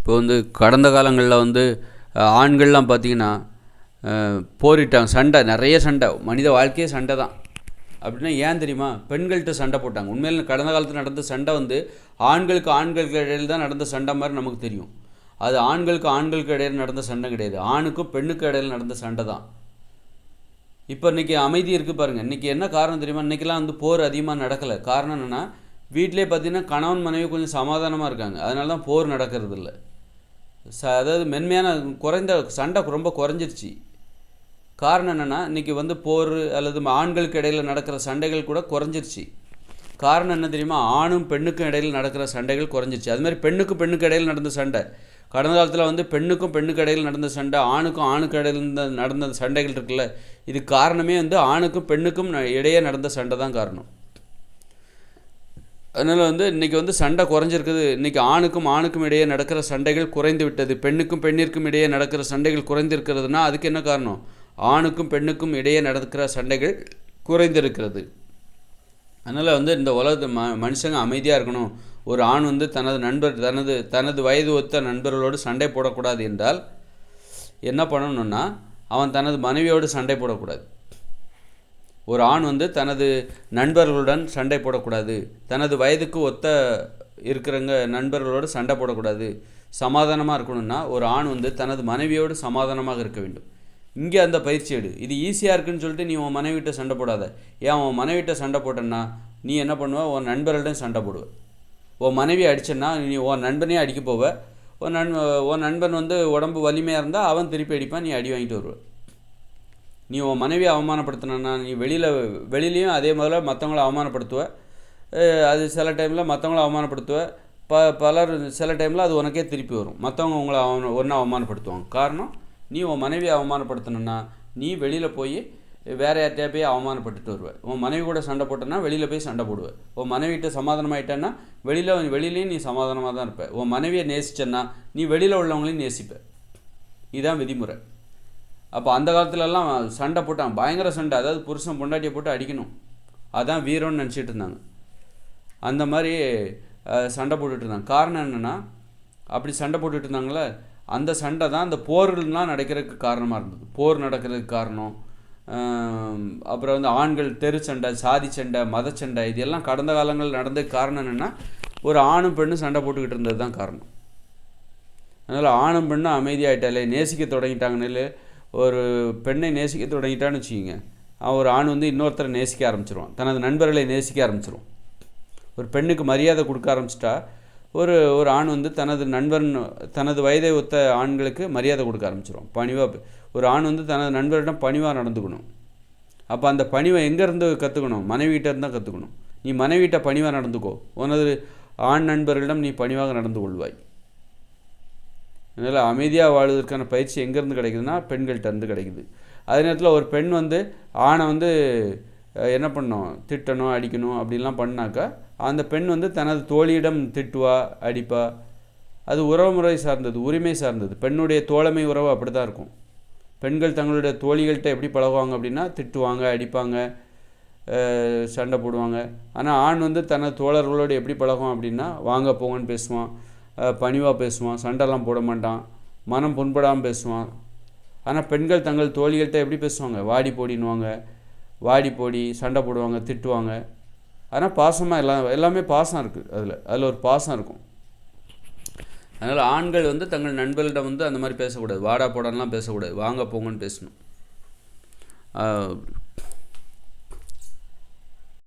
இப்போ வந்து கடந்த காலங்களில் வந்து ஆண்கள்லாம் பார்த்தீங்கன்னா போரிட்டாங்க. சண்டை நிறைய சண்டை. மனித வாழ்க்கையே சண்டை தான். அப்படின்னா ஏன் தெரியுமா? பெண்கள்கிட்ட சண்டை போட்டாங்க. உண்மையில் கடந்த காலத்தில் நடந்த சண்டை வந்து ஆண்களுக்கு ஆண்களுக்கு இடையில் தான் நடந்த சண்டை மாதிரி நமக்கு தெரியும். அது ஆண்களுக்கு ஆண்களுக்கு இடையில் நடந்த சண்டை கிடையாது. ஆணுக்கும் பெண்ணுக்கு இடையில் நடந்த சண்டை தான். இப்போ இன்றைக்கி அமைதி இருக்குது பாருங்கள் இன்றைக்கி என்ன காரணம் தெரியுமா? இன்றைக்கெல்லாம் வந்து போர் அதிகமாக நடக்கலை. காரணம் என்னென்னா வீட்டிலே பார்த்தீங்கன்னா கணவன் மனைவி கொஞ்சம் சமாதானமாக இருக்காங்க. அதனால தான் போர் நடக்கிறது இல்லை ச அதாவது மென்மையான குறைந்த சண்டை ரொம்ப குறைஞ்சிருச்சு. காரணம் என்னென்னா இன்றைக்கி வந்து போர் அல்லது ஆண்களுக்கு இடையில் நடக்கிற சண்டைகள் கூட குறைஞ்சிருச்சு. காரணம் என்ன தெரியுமா? ஆணும் பெண்ணுக்கும் இடையில் நடக்கிற சண்டைகள் குறைஞ்சிருச்சு. அது மாதிரி பெண்ணுக்கும் பெண்ணுக்கு இடையில் நடந்த சண்டை. கடந்த காலத்தில் வந்து பெண்ணுக்கும் பெண்ணுக்கு இடையில் நடந்த சண்டை ஆணுக்கும் ஆணுக்கு இடையில் நடந்த சண்டைகள் இருக்குல்ல. இது காரணமே வந்து ஆணுக்கும் பெண்ணுக்கும் ந- இடையே நடந்த சண்டை தான் காரணம். அதனால் வந்து இன்றைக்கி வந்து சண்டை குறைஞ்சிருக்குது. இன்றைக்கி ஆணுக்கும் ஆணுக்கும் இடையே நடக்கிற சண்டைகள் குறைந்து விட்டது. பெண்ணுக்கும் பெண்ணிற்கும் இடையே நடக்கிற சண்டைகள் குறைந்திருக்கிறதுனா அதுக்கு என்ன காரணம்? ஆணுக்கும் பெண்ணுக்கும் இடையே நடக்கிற சண்டைகள் குறைந்திருக்கிறது. அதனால் வந்து இந்த உலகத்து ம மனுஷங்க அமைதியாக இருக்கணும். ஒரு ஆண் வந்து தனது நண்பர் தனது தனது வயது ஒத்த நண்பர்களோடு சண்டை போடக்கூடாது என்றால் என்ன பண்ணணும்னா அவன் தனது மனைவியோடு சண்டை போடக்கூடாது. ஒரு ஆண் வந்து தனது நண்பர்களுடன் சண்டை போடக்கூடாது. தனது வயதுக்கு ஒத்த இருக்கிறவங்க நண்பர்களோடு சண்டை போடக்கூடாது. சமாதானமாக இருக்கணும்னா ஒரு ஆண் வந்து தனது மனைவியோடு சமாதானமாக இருக்க வேண்டும். இங்கே அந்த பயிற்சி எடு. இது ஈஸியாக இருக்குன்னு சொல்லிட்டு நீ உன் மனைவிட்ட சண்டை போடாத. ஏன் உன் மனைவிட்ட சண்டை போட்டேன்னா நீ என்ன பண்ணுவ? உன் நண்பர்களிடம் சண்டை போடுவ. உன் மனைவி அடிச்சேன்னா நீ உன் நண்பனே அடிக்க போவ. உன் நண் உன் நண்பன் வந்து உடம்பு வலிமையாக இருந்தால் அவன் திருப்பி அடிப்பான் நீ அடி வாங்கிட்டு வருவ. நீ உன் மனைவியை அவமானப்படுத்தினா நீ வெளியில் வெளியிலையும் அதே முதல்ல மற்றவங்கள அவமானப்படுத்துவ. அது சில டைமில் மற்றவங்கள அவமானப்படுத்துவ. ப பலர் சில டைமில் அது உனக்கே திருப்பி வரும். மற்றவங்க உங்களை அவன ஒன்றா அவமானப்படுத்துவாங்க. காரணம் நீ உன் மனைவியை அவமானப்படுத்தணுன்னா நீ வெளியில் போய் வேற யார்கிட்டயா போய் அவமானப்பட்டுட்டு வருவ. உன் மனைவி கூட சண்டை போட்டேன்னா வெளியில் போய் சண்டை போடுவேன் உன் மனைவிட்ட சமாதானமாயிட்டேன்னா வெளியில் வெளியிலையும் நீ சமாதானமாக தான் இருப்ப. உன் மனைவியை நேசிச்சேன்னா நீ வெளியில் உள்ளவங்களையும் நேசிப்ப. இதுதான் விதிமுறை. அப்போ அந்த காலத்துலலாம் சண்டை போட்டான் பயங்கர சண்டை. அதாவது புருஷன் பொண்டாட்டியை போட்டு அடிக்கணும். அதான் வீரம்னு நினச்சிட்டு இருந்தாங்க. அந்த மாதிரி சண்டை போட்டுட்டு இருந்தாங்க. காரணம் என்னென்னா அப்படி சண்டை போட்டுட்டு இருந்தாங்களே அந்த சண்டை தான் அந்த போர்கள்லாம் நடக்கிறதுக்கு காரணமாக இருந்தது. போர் நடக்கிறதுக்கு காரணம். அப்புறம் வந்து ஆண்கள் தெரு சண்டை சாதி சண்டை மத சண்டை இதெல்லாம் கடந்த காலங்களில் நடந்ததுக்கு காரணம் என்னென்னா ஒரு ஆணும் பெண்ணும் சண்டை போட்டுக்கிட்டு இருந்தது தான் காரணம். அதனால் ஆணும் பெண்ணும் அமைதியாயிட்டாலே நேசிக்க தொடங்கிட்டாங்கன்னு ஒரு பெண்ணை நேசிக்க தொடங்கிட்டான்னு வச்சுக்கிங்க. அவன் ஒரு ஆண் வந்து இன்னொருத்தரை நேசிக்க ஆரம்பிச்சிருவான். தனது நண்பர்களை நேசிக்க ஆரம்பிச்சிருவான். ஒரு பெண்ணுக்கு மரியாதை கொடுக்க ஆரம்பிச்சிட்டா ஒரு ஒரு ஆண் வந்து தனது நண்பன் தனது வயதை ஒத்த ஆண்களுக்கு மரியாதை கொடுக்க ஆரம்பிச்சிடும் பணிவாக ஒரு ஆண் வந்து தனது நண்பரிடம் பணிவாக நடந்துக்கணும். அப்போ அந்த பணிவை எங்கேருந்து கற்றுக்கணும் மனைவிகிட்ட தான் கற்றுக்கணும் நீ மனைவிகிட்ட பணிவாக நடந்துக்கோ. உனது ஆண் நண்பர்களிடம் நீ பணிவாக நடந்து கொள்வாய். அதனால் அமைதியாக வாழ்வதற்கான பயிற்சி எங்கேருந்து கிடைக்குதுன்னா பெண்கள்கிட்ட இருந்து கிடைக்குது. அதே நேரத்தில் ஒரு பெண் வந்து ஆணை வந்து என்ன பண்ணணும் திட்டணும் அடிக்கணும் அப்படின்லாம் பண்ணாக்கா அந்த பெண் வந்து தனது தோழியிடம் திட்டுவா அடிப்பா? அது உறவுமுறை சார்ந்தது உரிமை சார்ந்தது. பெண்ணுடைய தோழமை உறவு அப்படி தான் இருக்கும். பெண்கள் தங்களுடைய தோழிகள்கிட்ட எப்படி பழகுவாங்க அப்படின்னா திட்டுவாங்க அடிப்பாங்க சண்டை போடுவாங்க. ஆனால் ஆண் வந்து தனது தோழர்களோடு எப்படி பழகும் அப்படின்னா வாங்க போங்கன்னு பேசுவான். பணிவாக பேசுவான் சண்டைலாம் போட மாட்டான் மனம் புண்படாமல் பேசுவான். ஆனால் பெண்கள் தங்கள் தோழிகள்கிட்ட எப்படி பேசுவாங்க? வாடி போடின்னுவாங்க வாடி போடி சண்டை போடுவாங்க திட்டுவாங்க. ஆனால் பாசமாக எல்லாம் எல்லாமே பாசம் இருக்குது அதில். அதில் ஒரு பாசம் இருக்கும். அதனால் ஆண்கள் வந்து தங்கள் நண்பர்களிடம் வந்து அந்த மாதிரி பேசக்கூடாது. வாடா போடான்லாம் பேசக்கூடாது. வாங்க போங்கன்னு பேசணும்.